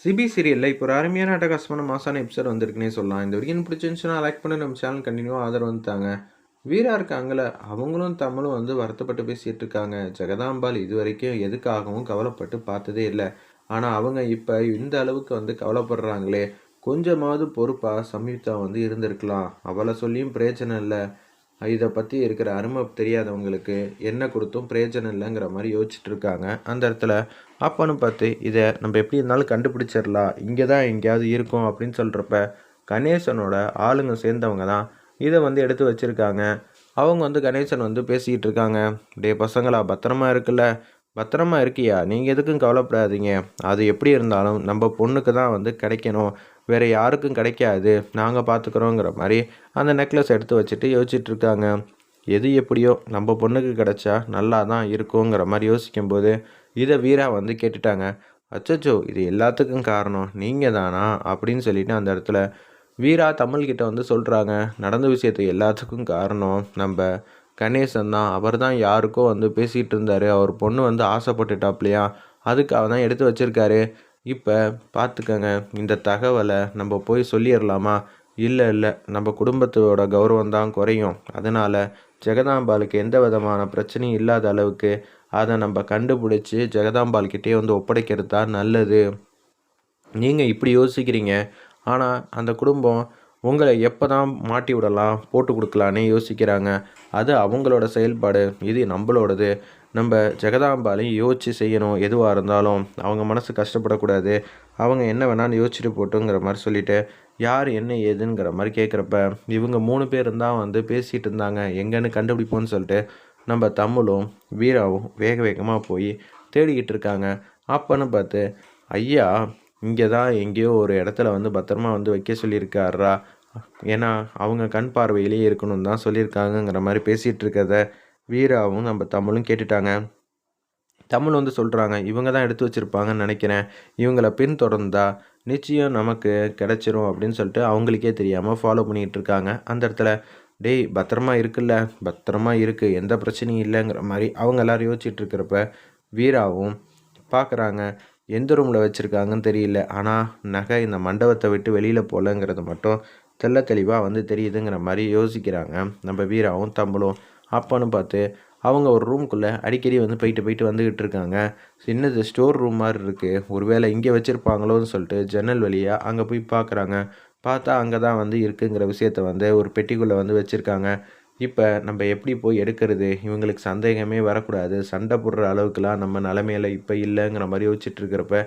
CP சீரியலில் இப்போ ஒரு அருமையான அட்டகாசமான மாசான எபிசோட் வந்திருக்குன்னே சொல்லலாம். இந்த வரைக்கும் பிடிச்சிருந்துச்சுன்னா லைக் பண்ணி நம்ம சேனல் கண்டினியூவாக ஆதரவு வந்துட்டாங்க. வீரா இருக்காங்கள அவங்களும் தமிழும் வந்து வருத்தப்பட்டு பேசிகிட்டு இருக்காங்க. ஜெகதாம்பால் இது வரைக்கும் எதுக்காகவும் கவலைப்பட்டு பார்த்ததே இல்லை. ஆனால் அவங்க இப்போ இந்த அளவுக்கு வந்து கவலைப்படுறாங்களே. கொஞ்சமாவது பொறுப்பாக சம்யுக்தா வந்து இருந்திருக்கலாம். அவளை சொல்லியும் பிரயோஜனம் இல்லை. இதை பற்றி இருக்கிற அருமை தெரியாதவங்களுக்கு என்ன கொடுத்தும் பிரயோஜனம் இல்லைங்கிற மாதிரி யோசிச்சுட்டு இருக்காங்க. அந்த இடத்துல அப்பன்னு பார்த்து இதை நம்ம எப்படி இருந்தாலும் கண்டுபிடிச்சிடலாம். இங்கே தான் எங்கேயாவது இருக்கும் அப்படின்னு சொல்கிறப்ப கணேசனோட ஆளுங்க சேர்ந்தவங்க தான் இதை வந்து எடுத்து வச்சுருக்காங்க. அவங்க வந்து கணேசன் வந்து பேசிக்கிட்டு இருக்காங்க. டே பசங்களா பத்திரமா இருக்குல்ல? பத்திரமா இருக்கியா? நீங்கள் எதுக்கும் கவலைப்படாதீங்க. அது எப்படி இருந்தாலும் நம்ம பொண்ணுக்கு தான் வந்து கிடைக்கணும். வேறு யாருக்கும் கிடைக்காது. நாங்கள் பார்த்துக்குறோங்கிற மாதிரி அந்த நெக்லஸ் எடுத்து வச்சுட்டு யோசிச்சிட்டுருக்காங்க எது எப்படியோ நம்ம பொண்ணுக்கு கிடச்சா நல்லா தான் இருக்குங்கிற மாதிரி யோசிக்கும்போது இதை வீரா வந்து கேட்டுட்டாங்க. அச்சோ இது எல்லாத்துக்கும் காரணம் நீங்கள் தானா அப்படின்னு சொல்லிட்டு அந்த இடத்துல வீரா தமிழ்கிட்ட வந்து சொல்கிறாங்க நடந்த விஷயத்தை எல்லாத்துக்கும் காரணம் நம்ம கணேசன் தான். அவர் தான் யாருக்கோ வந்து பேசிகிட்டு இருந்தார். அவர் பொண்ணு வந்து ஆசைப்பட்டுட்டாப்லையா? அதுக்காக தான் எடுத்து வச்சுருக்காரு. இப்போ பார்த்துக்கங்க இந்த தகவலை நம்ம போய் சொல்லிடலாமா இல்லை இல்லை நம்ம குடும்பத்தோட கௌரவம் தான் குறையும். அதனால் ஜெகதாம்பாளுக்கு எந்த விதமான பிரச்சனையும் இல்லாத அளவுக்கு அதை நம்ம கண்டுபிடிச்சி ஜெகதாம்பாள்கிட்டே வந்து ஒப்படைக்கிறது தான் நல்லது. நீங்கள் இப்படி யோசிக்கிறீங்க. ஆனால் அந்த குடும்பம் உங்களை எப்போ தான் மாட்டி விடலாம் போட்டு கொடுக்கலான்னு யோசிக்கிறாங்க. அது அவங்களோட செயல்பாடு இது நம்மளோடது. நம்ம ஜெகதாம்பாலையும் யோசித்து செய்யணும். எதுவாக இருந்தாலும் அவங்க மனசு கஷ்டப்படக்கூடாது. அவங்க என்ன வேணாலும் யோசிச்சுட்டு போட்டுங்கிற மாதிரி சொல்லிவிட்டு யார் என்ன ஏதுங்கிற மாதிரி கேட்குறப்ப இவங்க மூணு பேர் இருந்தால் வந்து பேசிகிட்டு இருந்தாங்க. எங்கேன்னு கண்டுபிடிப்போன்னு சொல்லிட்டு நம்ம தமிழும் வீராவும் வேக வேகமாக போய் தேடிக்கிட்டு இருக்காங்க. அப்போன்னு பார்த்து ஐயா இங்கே தான் எங்கேயோ ஒரு இடத்துல வந்து பத்திரமா வந்து வைக்க சொல்லியிருக்காரா ஏன்னா அவங்க கண் பார்வையிலேயே இருக்கணும் தான் சொல்லியிருக்காங்கங்கிற மாதிரி பேசிகிட்டு இருக்கிறத வீராவும் நம்ம தமிழும் கேட்டுட்டாங்க. தமிழ் வந்து சொல்கிறாங்க இவங்க தான் எடுத்து வச்சுருப்பாங்கன்னு நினைக்கிறேன். இவங்களை பின்தொடர்ந்தா நிச்சயம் நமக்கு கிடச்சிரும் அப்படின்னு சொல்லிட்டு அவங்களுக்கே தெரியாமல் ஃபாலோ பண்ணிகிட்டு இருக்காங்க. அந்த இடத்துல டேய் பத்திரமா இருக்குல்ல? பத்திரமா இருக்குது எந்த பிரச்சனையும் இல்லைங்கிற மாதிரி அவங்க எல்லோரும் யோசிச்சுட்டு இருக்கிறப்ப வீராவும் பார்க்குறாங்க எந்த ரூமில் வச்சுருக்காங்கன்னு தெரியல. ஆனால் நகை இந்த மண்டபத்தை விட்டு வெளியில் போகலங்கிறது மட்டும் தெல்ல தெளிவாக வந்து தெரியுதுங்கிற மாதிரி யோசிக்கிறாங்க நம்ம வீராவும் தம்பளும் அப்போன்னு பார்த்து அவங்க ஒரு ரூம்குள்ளே அடிக்கடி வந்து போயிட்டு போயிட்டு வந்துக்கிட்டு இருக்காங்க. சின்னது ஸ்டோர் ரூம் மாதிரி இருக்குது ஒருவேளை இங்கே வச்சுருப்பாங்களோன்னு சொல்லிட்டு ஜன்னல் வழியாக அங்கே போய் பார்க்குறாங்க. பார்த்தா அங்கே தான் வந்து இருக்குங்கிற விஷயத்த வந்து ஒரு பெட்டிக்குள்ளே வந்து வச்சுருக்காங்க. இப்போ நம்ம எப்படி போய் எடுக்கிறது? இவங்களுக்கு சந்தேகமே வரக்கூடாது. சண்டை போடுற அளவுக்குலாம் நம்ம நிலமையில இப்போ இல்லைங்கிற மாதிரி யோசிச்சுட்ருக்கிறப்ப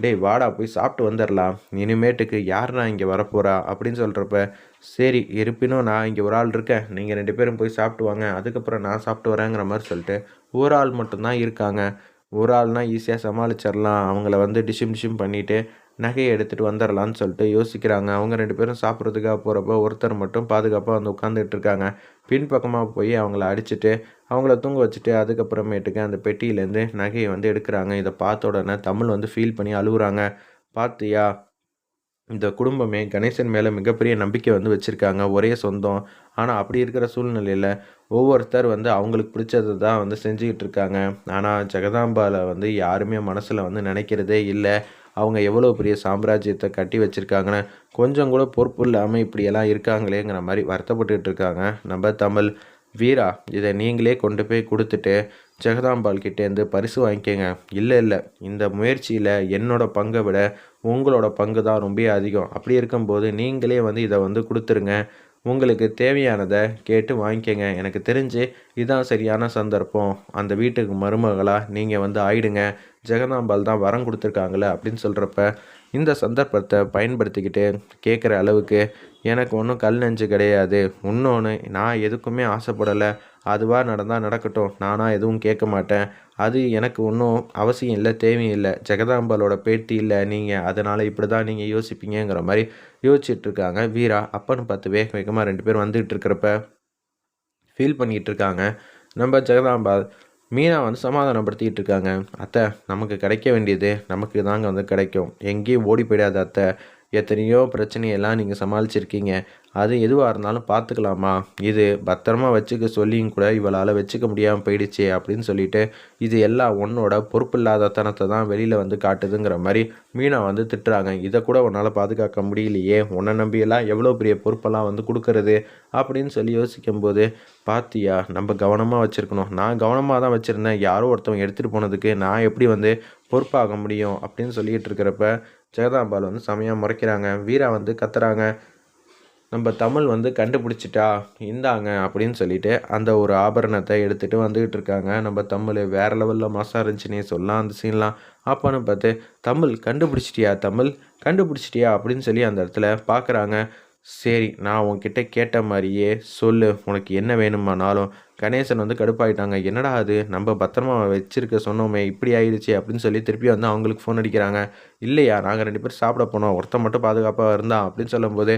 டேய் வாடா போய் சாப்பிட்டு வந்துடலாம் இனிமேட்டுக்கு யார் நான் இங்கே வரப்போகிறா அப்படின்னு சொல்கிறப்ப சரி இருப்பினும் நான் இங்கே ஒரு ஆள் இருக்கேன். நீங்கள் ரெண்டு பேரும் போய் சாப்பிட்டு வாங்க. அதுக்கப்புறம் நான் சாப்பிட்டு வரேங்கிற மாதிரி சொல்லிட்டு ஒரு ஆள் மட்டும்தான் இருக்காங்க. ஒரு ஆள்னால் ஈஸியாக சமாளிச்சிடலாம். அவங்கள வந்து டிஷிம் டிஷிம் பண்ணிவிட்டு நகையை எடுத்துகிட்டு வந்துடலான்னு சொல்லிட்டு யோசிக்கிறாங்க. அவங்க ரெண்டு பேரும் சாப்பிட்றதுக்காக போகிறப்ப ஒருத்தர் மட்டும் பாதுகாப்பாக வந்து உட்காந்துட்டு இருக்காங்க. பின்பக்கமாக போய் அவங்கள அடிச்சுட்டு அவங்கள தூங்க வச்சுட்டு அதுக்கப்புறமேட்டுக்கு அந்த பெட்டியிலேருந்து நகையை வந்து எடுக்கிறாங்க. இதை பார்த்த உடனே தமிழ் வந்து ஃபீல் பண்ணி அழுகுறாங்க. பார்த்தியா இந்த குடும்பமே கணேசன் மேலே மிகப்பெரிய நம்பிக்கை வந்து வச்சுருக்காங்க ஒரே சொந்தம். ஆனால் அப்படி இருக்கிற சூழ்நிலையில் ஒவ்வொருத்தர் வந்து அவங்களுக்கு பிடிச்சது தான் வந்து செஞ்சுக்கிட்டு இருக்காங்க. ஆனால் ஜெகதாம்பாவில் வந்து யாருமே மனசில் வந்து நினைக்கிறதே இல்லை. அவங்க எவ்வளோ பெரிய சாம்ராஜ்யத்தை கட்டி வச்சுருக்காங்கன்னு கொஞ்சம் கூட பொறுப்பு இல்லாமல் இப்படியெல்லாம் இருக்காங்களேங்கிற மாதிரி வருத்தப்பட்டுக்கிட்டு இருக்காங்க. நம்ம தமிழ் வீரா இதை நீங்களே கொண்டு போய் கொடுத்துட்டு ஜெகதாம்பாள் கிட்டேருந்து பரிசு வாங்கிக்கோங்க. இல்லை இல்லை. இந்த முயற்சியில் என்னோடய பங்கை விட உங்களோட பங்கு தான் ரொம்ப அதிகம். அப்படி இருக்கும்போது நீங்களே வந்து இதை வந்து கொடுத்துருங்க. உங்களுக்கு தேவையானதை கேட்டு வாங்கிக்கோங்க. எனக்கு தெரிஞ்சு இதுதான் சரியான சந்தர்ப்பம். அந்த வீட்டுக்கு மருமகளாக நீங்கள் வந்து ஆயிடுங்க. ஜெகதாம்பாள் தான் வரம் கொடுத்துருக்காங்களே அப்படின்னு சொல்கிறப்ப இந்த சந்தர்ப்பத்தை பயன்படுத்திக்கிட்டு கேட்குற அளவுக்கு எனக்கு ஒன்றும் கல் நெஞ்சு கிடையாது. இன்னொன்று நான் எதுக்குமே ஆசைப்படலை. அதுவாக நடந்தால் நடக்கட்டும். நானாக எதுவும் கேட்க மாட்டேன். அது எனக்கு ஒன்றும் அவசியம் இல்லை தேவையில்லை ஜெகதாம்பாலோட பேட்டி இல்லை நீங்கள் அதனால் இப்படி தான் நீங்கள் யோசிப்பீங்கிற மாதிரி யோசிச்சிட்ருக்காங்க. வீரா அப்பன்னு பார்த்து வேக வேகமாக ரெண்டு பேர் வந்துகிட்டு இருக்கிறப்ப ஃபீல் பண்ணிகிட்டு இருக்காங்க நம்ம ஜெகதாம்பால் மீனா வந்து சமாதானப்படுத்திக்கிட்டு இருக்காங்க. அத்தை நமக்கு கிடைக்க வேண்டியது நமக்கு தாங்க வந்து கிடைக்கும். எங்கேயும் ஓடி போயிடாத அத்தை. எத்தனையோ பிரச்சனையெல்லாம் நீங்கள் சமாளிச்சிருக்கீங்க. அது எதுவாக இருந்தாலும் பார்த்துக்கலாமா இது பத்திரமா வச்சுக்க சொல்லியும் கூட இவளால் வச்சுக்க முடியாமல் போயிடுச்சே அப்படின்னு சொல்லிட்டு இது எல்லாம் உன்னோட பொறுப்பில்லாதத்தனத்தை தான் வெளியில் வந்து காட்டுதுங்கிற மாதிரி மீனா வந்து திட்டுறாங்க. இதை கூட உன்னால் பாதுகாக்க முடியலையே. உன்னை நம்பியெல்லாம் எவ்வளோ பெரிய பொறுப்பெல்லாம் வந்து கொடுக்கறது அப்படின்னு சொல்லி யோசிக்கும்போது பாத்தியா நம்ம கவனமாக வச்சுருக்கணும். நான் கவனமாக தான் வச்சுருந்தேன். யாரோ ஒருத்தவங்க எடுத்துகிட்டு போனதுக்கு நான் எப்படி வந்து பொறுப்பாக முடியும் அப்படின்னு சொல்லிகிட்டு இருக்கிறப்ப ஜெகதாம்பால் வந்து செமையாக முறைக்கிறாங்க. வீரா வந்து கத்துறாங்க. நம்ம தமிழ் வந்து கண்டுபிடிச்சிட்டா இந்தாங்க அப்படின்னு சொல்லிட்டு அந்த ஒரு ஆபரணத்தை எடுத்துகிட்டு வந்துக்கிட்டு இருக்காங்க. நம்ம தமிழ் வேறு லெவலில் மாசாக இருந்துச்சுன்னே சொல்லலாம். அந்த சீன்லாம் அப்போன்னு பார்த்து தமிழ் கண்டுபிடிச்சிட்டியா தமிழ்? கண்டுபிடிச்சிட்டியா? அப்படின்னு சொல்லி அந்த இடத்துல பார்க்குறாங்க சரி நான் உன்கிட்ட கேட்ட மாதிரியே சொல்லு. உனக்கு என்ன வேணுமானாலும் கணேசன் வந்து கடுப்பாயிட்டாங்க. என்னடா அது? நம்ம பத்திரமா வச்சிருக்க சொன்னோமே இப்படி ஆயிடுச்சு அப்படின்னு சொல்லி திருப்பி வந்து அவங்களுக்கு ஃபோன் அடிக்கிறாங்க. இல்லையா நாங்கள் ரெண்டு பேரும் சாப்பிட போனோம். ஒருத்தன் மட்டும் பாதுகாப்பாக இருந்தான் அப்படின்னு சொல்லும்போது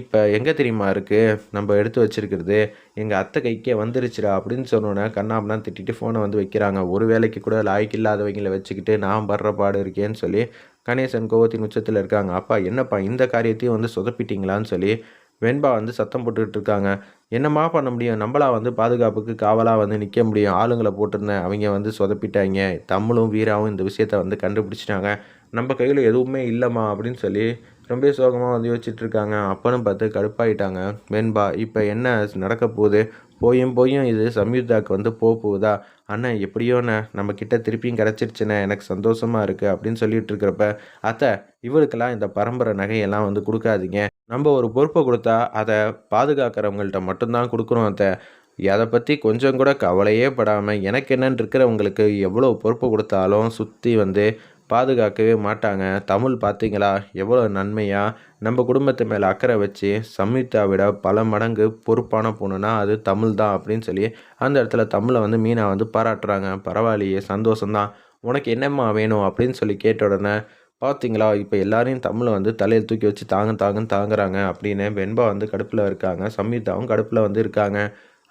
இப்போ எங்கே தெரியுமா இருக்குது நம்ம எடுத்து வச்சிருக்கிறது. எங்கள் அத்தை கைக்கே வந்துருச்சுடா அப்படின்னு சொன்னோன்னே கண்ணாப்னா திட்டிட்டு ஃபோனை வந்து வைக்கிறாங்க. ஒரு வேலைக்கு கூட லாய்க்கு இல்லாதவங்களை வச்சுக்கிட்டு நான் படுற பாடு இருக்கேன்னு சொல்லி கணேசன் கோவத்தின் உச்சத்தில் இருக்காங்க. அப்பா என்னப்பா இந்த காரியத்தையும் வந்து சொதப்பிட்டீங்களான்னு சொல்லி வெண்பா வந்து சத்தம் போட்டுக்கிட்டு இருக்காங்க. என்னம்மா பண்ண முடியும்? நம்மளா வந்து பாதுகாப்புக்கு காவலாக வந்து நிற்க முடியும். ஆளுங்களை போட்டிருந்தேன் அவங்க வந்து சொதப்பிட்டாங்க. தமிழும் வீராவும் இந்த விஷயத்த வந்து கண்டுபிடிச்சிட்டாங்க. நம்ம கையில் எதுவுமே இல்லைம்மா அப்படின்னு சொல்லி ரொம்ப சோகமாக வந்து யோசிச்சுட்டு இருக்காங்க. அப்பனும் பார்த்து கடுப்பாயிட்டாங்க. வெண்பா இப்போ என்ன நடக்க போகுது? போயும் போயும் இது சம்யுக்தாக்கு வந்து போக போகுதா? அண்ணன் எப்படியோண்ணே நம்ம கிட்ட திருப்பியும் கிடச்சிருச்சுண்ணே எனக்கு சந்தோஷமாக இருக்குது அப்படின்னு சொல்லிட்டு இருக்கிறப்ப அத்தை இவளுக்கெல்லாம் இந்த பரம்பரை நகையெல்லாம் வந்து கொடுக்காதீங்க. நம்ம ஒரு பொறுப்பை கொடுத்தா அதை பாதுகாக்கிறவங்கள்ட்ட மட்டும்தான் கொடுக்குறோம் அத்தை. அதை பற்றி கொஞ்சம் கூட கவலையே படாமல் எனக்கு என்னன்னு இருக்கிறவங்களுக்கு எவ்வளோ பொறுப்பு கொடுத்தாலும் சுற்றி வந்து பாதுகாக்கவே மாட்டாங்க. தமிழ் பார்த்தீங்களா எவ்வளோ நன்மையாக நம்ம குடும்பத்து மேலே அக்கறை வச்சு சம்யுக்தா விட பல மடங்கு பொறுப்பான பொண்ணுனா அது தமிழ் தான் அப்படின்னு சொல்லி அந்த இடத்துல தமிழை வந்து மீனா வந்து பாராட்டுறாங்க. பரவாயில்லையே சந்தோஷம்தான். உனக்கு என்னம்மா வேணும் அப்படின்னு சொல்லி கேட்ட உடனே பார்த்தீங்களா இப்போ எல்லாரையும் தமிழை வந்து தலையில் தூக்கி வச்சு தாங்க தாங்கன்னு தாங்குறாங்க அப்படின்னு வெண்பா வந்து கடுப்பில் இருக்காங்க. சம்யுக்தாவும் கடுப்பில் வந்து இருக்காங்க.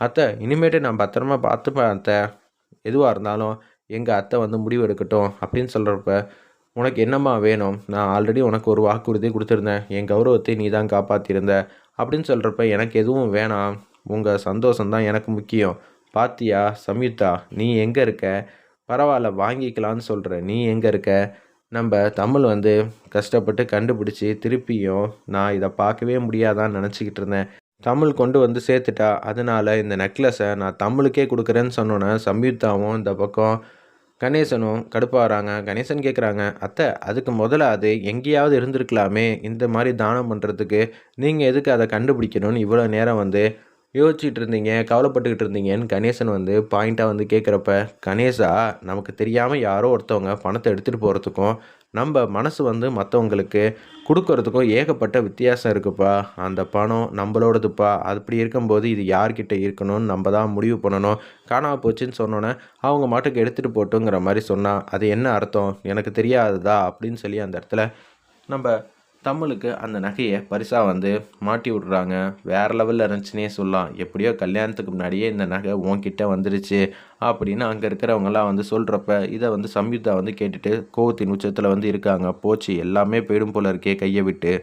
அத்தை இனிமேட்டு நான் பத்திரமா பார்த்துப்பேன் அத்தை. எதுவாக இருந்தாலும் எங்கள் அத்தை வந்து முடிவு எடுக்கட்டும் அப்படின்னு சொல்கிறப்ப உனக்கு என்னம்மா வேணும்? நான் ஆல்ரெடி உனக்கு ஒரு வாக்குறுதி கொடுத்துருந்தேன். என் கௌரவத்தை நீ தான் காப்பாற்றியிருந்த அப்படின்னு சொல்கிறப்ப எனக்கு எதுவும் வேணாம். உங்கள் சந்தோஷம்தான் எனக்கு முக்கியம். பாத்தியா சம்யுக்தா நீ எங்கே இருக்க? பரவாயில்ல வாங்கிக்கலான்னு சொல்கிற நீ எங்கே இருக்க? நம்ம தமிழ் வந்து கஷ்டப்பட்டு கண்டுபிடிச்சி திருப்பியும் நான் இதை பார்க்கவே முடியாதான்னு நினச்சிக்கிட்டு இருந்தேன். தமிழ் கொண்டு வந்து சேர்த்துட்டா அதனால் இந்த நெக்லஸை நான் தமிழுக்கே கொடுக்குறேன்னு சொன்னோன்னே சம்யுக்தாவும் இந்த பக்கம் கணேசனும் கடுப்பாகிறாங்க கணேசன் கேட்குறாங்க அத்தை அதுக்கு முதல்ல அது எங்கேயாவது இருந்திருக்கலாமே இந்த மாதிரி தானம் பண்ணுறதுக்கு நீங்கள் எதுக்கு அதை கண்டுபிடிக்கணும்னு இவ்வளோ நேரம் வந்து யோசிச்சுட்டு இருந்தீங்க கவலைப்பட்டுக்கிட்டு இருந்தீங்கன்னு கணேசன் வந்து பாயிண்ட்டாக வந்து கேட்குறப்ப கணேசா நமக்கு தெரியாமல் யாரோ ஒருத்தவங்க பணத்தை எடுத்துகிட்டு போகிறதுக்கும் நம்ம மனசு வந்து மற்றவங்களுக்கு கொடுக்கறதுக்கும் ஏகப்பட்ட வித்தியாசம் இருக்குப்பா. அந்த பணம் நம்மளோடதுப்பா. அப்படி இருக்கும்போது இது யார்கிட்ட இருக்கணும்னு நம்ம தான் முடிவு பண்ணணும். காணாமல் போச்சுன்னு சொன்னோன்னே அவங்க மாட்டுக்கு எடுத்துகிட்டு போட்டுங்கிற மாதிரி சொன்னால் அது என்ன அர்த்தம்? எனக்கு தெரியாததா? அப்படின்னு சொல்லி அந்த இடத்துல நம்ம தமிழுக்கு அந்த நகையை பரிசாக வந்து மாட்டி விட்றாங்க. வேறு லெவலில் இருந்துச்சுன்னே சொல்லலாம். எப்படியோ கல்யாணத்துக்கு முன்னாடியே இந்த நகை உன்கிட்ட வந்துருச்சு அப்படின்னு அங்கே இருக்கிறவங்கலாம் வந்து சொல்கிறப்ப இதை வந்து சம்யுக்தா வந்து கேட்டுட்டு கோவத்தின் உச்சத்தில் வந்து இருக்காங்க. போச்சு எல்லாமே போயிடும் போல இருக்கே கையை விட்டு.